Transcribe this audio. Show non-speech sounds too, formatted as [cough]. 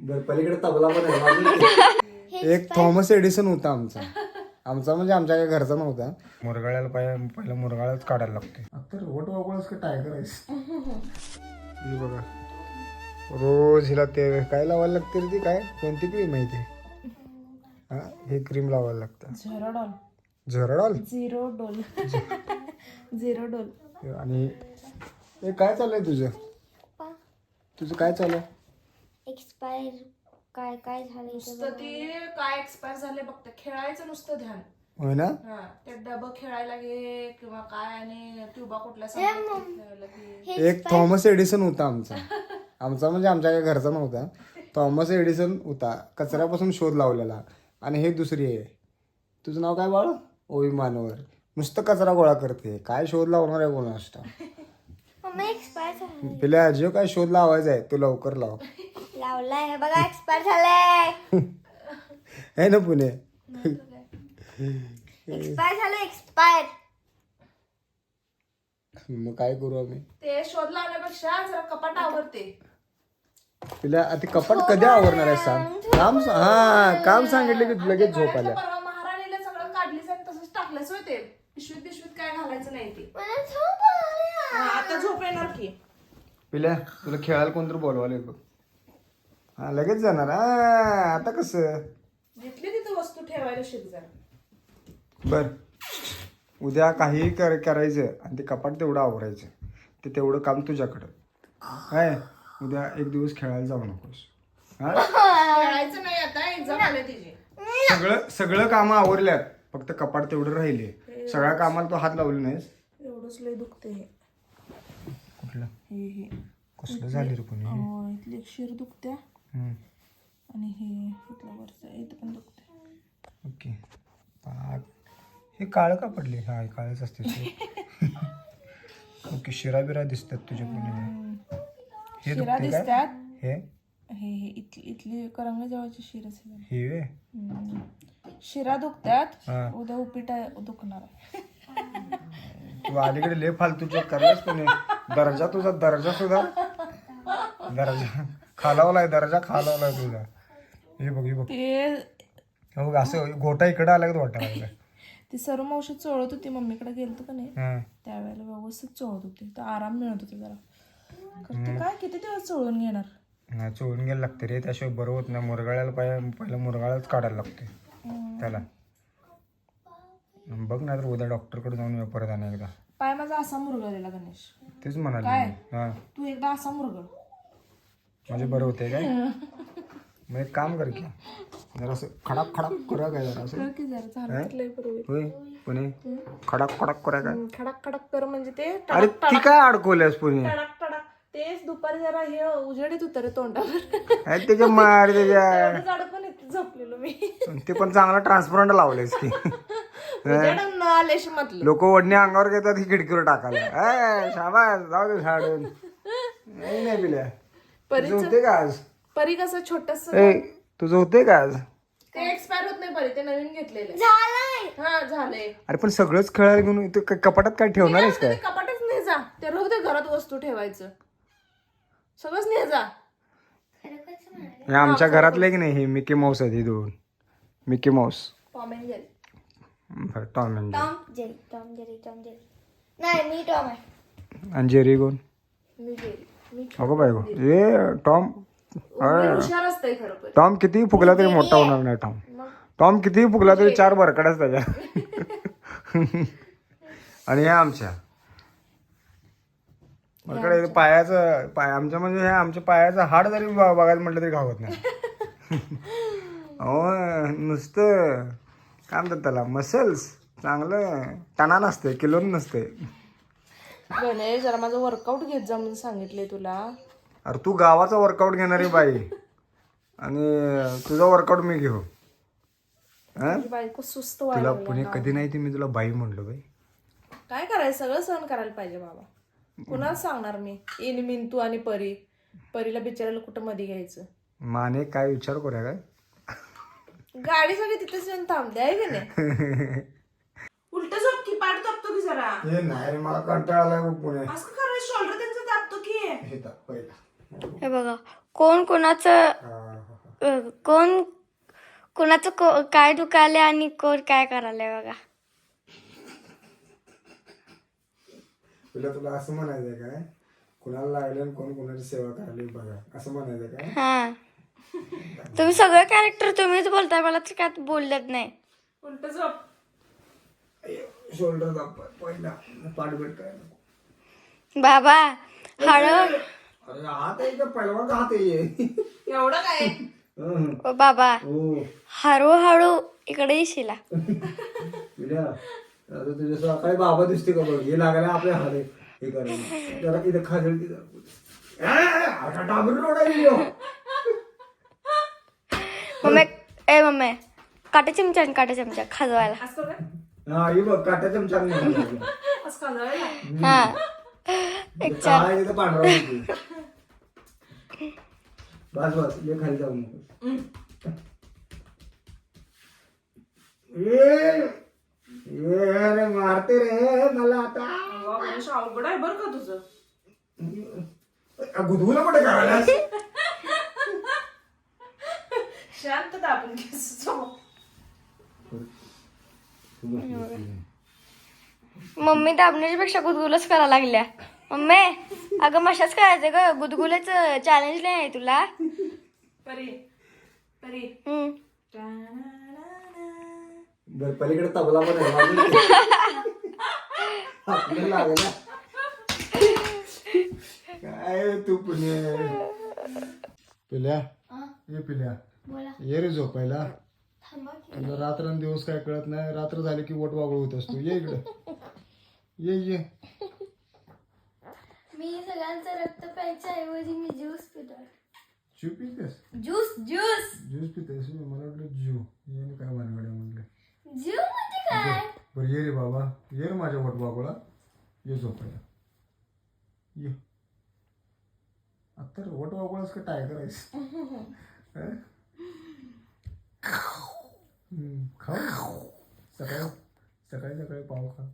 बरं पलीकडे तबला पण आहे. एक [laughs] थॉमस एडिसन होता आमचा. आमचा म्हणजे आमच्या काही घरचा नव्हता. मुरगाळ्याला पाहिजे पहिला मुरगाळाच काढायला लागते. आता रोट वागळच का टायगर आहेस? [laughs] ही बघा. रोज हिला ते काय लावायला लागते रे ती? काय? कोणती क्रीम आहे ती? हा? हे क्रीम लावायला लागतं झेरोडॉल. झरडाल? झिरो डोल. [laughs] झिरो डोल. आणि हे काय चालू आहे तुझं तुझं काय चालू आहे एक्सपायर काय काय झालं नुसतं ते काय एक्सपायर झाले बघते खेळायचं नुसतं ध्यान. होय ना? हा ते डबं खेळायला घे किंवा काय आणि ट्युबा कुठल्या सामानात खेळायला घे. एक थॉमस एडिसन होता आमचा. आमचा म्हणजे आमच्या काही घरचा नव्हता. थॉमस एडिसन होता. कचऱ्यापासून शोध लावलेला. आणि हे दुसरी आहे. तुझं नाव काय बाळ? ओवी मानवर नुसतं कचरा गोळा करते. काय शोध लावणार आहे कोणा मम्मी एक्सपायर झालं पिल्या अजिओ काय शोध लावायचा आहे? तू लवकर लाव. लावलाय. हे बघा एक्सपायर झालंय. [laughs] आहे ना पुणे? [laughs] एक्सपायर झालं एक्सपायर मग काय करू आम्ही? ते शोध लावण्यापेक्षा जरा कपाट आवरते. पिल्या आता कपाट कधी आवरणार आहे सांग? काम सा- हा काम सांगितलं की लगेच झोप आल्या. परवा महाराणीला सगळं काढलीच आणि तसंच टाकलंच होय ते. पिशवीत पिशवीत काय घालायचं नाही ते. मला झोप आली. हा, आता झोप येणार की. पिल्या तुला खेळायला कोणतरी बोलवायला येतो. हा लगेच जाणार. हा आता कसं? घेतली तिथं वस्तू ठेवायला शिक जरा बर. उद्या काहीही कर करायचं आणि ते कपाट तेवढं आवरायचं. ते तेवढं काम तुझ्याकडं. काय उद्या एक दिवस खेळायला जाऊ नकोस. हा? खेळायचं नाही आता एक्झाम आले तिची. सगळं सगळं कामं आवरल्यात. फक्त कपाट तेवढं राहिले. सगळ्या कामाला तो हात लावले नाहीस? एवढंच लय दुखते हे कुठलं? हे हे. कसलं झाले रे कोणी? इथली एक शिर दुखत्या. आणि हे इथलं वरचं इथं पण दुखते ओके. पाक हे काळं का पडले? हा हे काळच असते. [laughs] ओके शिरा बिरा दिसतात तुझ्या पुणे हे शिरा दिसत्यात हे? हे हे इथली इथली करंग जवळची शिर हे वे. शिरा दुखत्यात हा. उद्या उपीट दुखणार आहे. तू अलीकडे लय फालतू चेक करलास कोणी. दर्जा तुझा दर्जा सुद्धा. दर्जा. खालावलाय दर्जा खालावलाय तुझा. हे बघ हे बघ. ते हे बघ असं गोटा इकडे आला का वाटायला लागलाय. ती सर्व मावशी चोळत होती मम्मीकडे गेलतो का नाही? हा. त्यावेळेला व्यवस्थित चोळत होती. तर आराम मिळत होता जरा. काय किती दिवस चोळून घेणार? नाही चोळून घ्यायला लागते रे. त्याशिवाय बरं होत नाही. मुरगाळ्याला पाहिजे पहिला मुरगाळाच काढायला लागते. त्याला. बघ ना तर उद्या डॉक्टरकडे जाऊन येऊ परत आणि एकदा. पाय माझा असा मुरगळलेला गणेश. तेच म्हणाले? मी. हा. तू एकदा असा मुरगळ. म्हणजे बरं होते काय? मग एक काम कर की जरा असं खडाक खडाक करूया काय जरा असं. की जरा लय. होय पुणे. खडाक खडाक करूया काय? खडक खडक कर म्हणजे ते अरे ती काय अडकवल्यास पुणे? टडक टडक. तेच दुपारी जरा हे उजेडीत होतं रे तोंडावर. अरे त्याच्या मार त्याच्या अडकून झोपलेलो मी. ते पण चांगला ट्रान्सपरंट लावलेस की. उजेड न आल्याशी म्हटलं. लोक ओढणी अंगावर घेतात ही खिडकीवर टाकायला. ए, शाबास जाऊ दे झाडून. नाही नाही पिल्या. तुझं होते का आज? परी कसं छोटस ए तुझं होते का आज? ते एक्सपायर होत नाही परी ते नवीन घेतलेले झालंय. हा झालंय. अरे पण सगळंच खेळायला घेऊन इथं क- कपाटात काय ठेवणार आहेस ते काय? कपाटच नाही जा. ते दे घरात वस्तू ठेवायचं. सगळंच नाही जा. हे आमच्या घरातले की नाही हे मिकी माऊस आहेत हे दोन. Mickey Mouse. Tom and Jerry. बरं Tom and Tom Jerry Tom Jerry Tom Jerry. नाही मी टॉम आहे. जेरी. आणि जेरी कोण? मी जेरी. अगो बाय गो ए टॉम मी हुशार असतंय खरं पण. टॉम कितीही फुगला तरी मोठा होणार नाही टॉम. टॉम कितीही फुगला तरी चार बरकड्याच त्याच्या [laughs] आणि ह्या आमच्या. बरकडे पायाचं पाय आमच्या म्हणजे हे आमच्या पायाचं हाड जरी ब- बघायला म्हटलं तरी घावत नाही. [laughs] हो नुसतं. काय म्हणतात त्याला? मसल्स चांगलं टणा नसते किलो नसते गणेश जरा माझं वर्कआउट घेत जा म्हणून सांगितलंय तुला. अरे तू गावाचा वर्कआउट घेणारी बाई. आणि तुझा वर्कआउट मी घेऊ. हा? माझी बायको सुस्त तुला व्हायला पुणे कधी नाही ते मी तुला बाई म्हणलो बाई. काय करायचं? सगळं सहन करायला पाहिजे बाबा. पुन्हा सांगणार मी? इन मिंतू आणि परी. परीला बिचारायला कुठं मध्ये घ्यायचं? माने काय विचार करूया काय? गाडी सगळी तिथेच येऊन थांबते आहे की नाही [laughs] उलट झोप की पाठ दाबतो की जरा. हे नाही रे मला कंटाळा आलाय बघ पुणे. असं करायचं शोल्डर त्यांचं दाबतो की. हे दाब पहिला. हे बघा कोण कोणाचं अ, कोण कोणाचं को काय दुखायले आणि कोण काय करायलंय बघा. तुला तुला असं म्हणायचंय काय? कुणाला लागलं आणि कोण कुणाची सेवा करायला बघा. असं म्हणायचं काय? हा. तुम्ही सगळं कॅरेक्टर तुम्हीच बोलताय मला तर काय बोलत नाही. उलट झोप. शोल्डर दाब पहिला पाठबेट काय नको. बाबा हळू. अरे हात आहे का? हात आहे. एवढं काय? हं. ओ बाबा हो. हळूहळू इकडे येशीला. तुझ्या आता तुझ्या सकाळी बाबा दिसते का बघ? हे लागले आपल्या हात आहे. हे करायला जरा तिथे खाजल तिथं. अरे डाबर रोड आहे ह्यो. मम्मी ए मम्मी. काटे चमचा आणि काटे चमचा खाजवायला. हा हे बघ चमचा हा. एक चार. पांढरा होती बस बस ये खाली जाऊ नको ये ये रे मारते रे मला आता. अवघड आहे बरं का तुझं. गुदगुला कुठे करायला [laughs] शांत दाबून. मम्मी दाबण्याच्या पेक्षा गुदगुलच करायला लागल्या. मम्मी अगं मशाच करायचं ग. गुदगुलच चॅलेंज नाही आहे तुला. हम्म. बर पलीकडे तबला पण आहे. आपल्याला लागला. काय तू पिल्या? ये पिल्या. बोला. ये रे झोपायला. तुला रात्र दिवस काय कळत नाही रात्र झाली की वट वागळ होत असतो. ये इकडे. ये ये. मी सगळ्यांचं रक्त प्यायच्या ऐवजी मी ज्यूस पितो ज्यू पितेस? Juice juice. ज्यूस पितेस? मला वाटलं ज्यू. ये काय भानगड आहे म्हटलं. ज्यू म्हणजे काय? बरं ये रे बाबा. ये रे माझ्या वट वागळा. ये झोपायला. ये. आता वट वागळाच का हं? [laughs] हम्म, खाऊ सकाळी सकाळी सकाळी पाव खा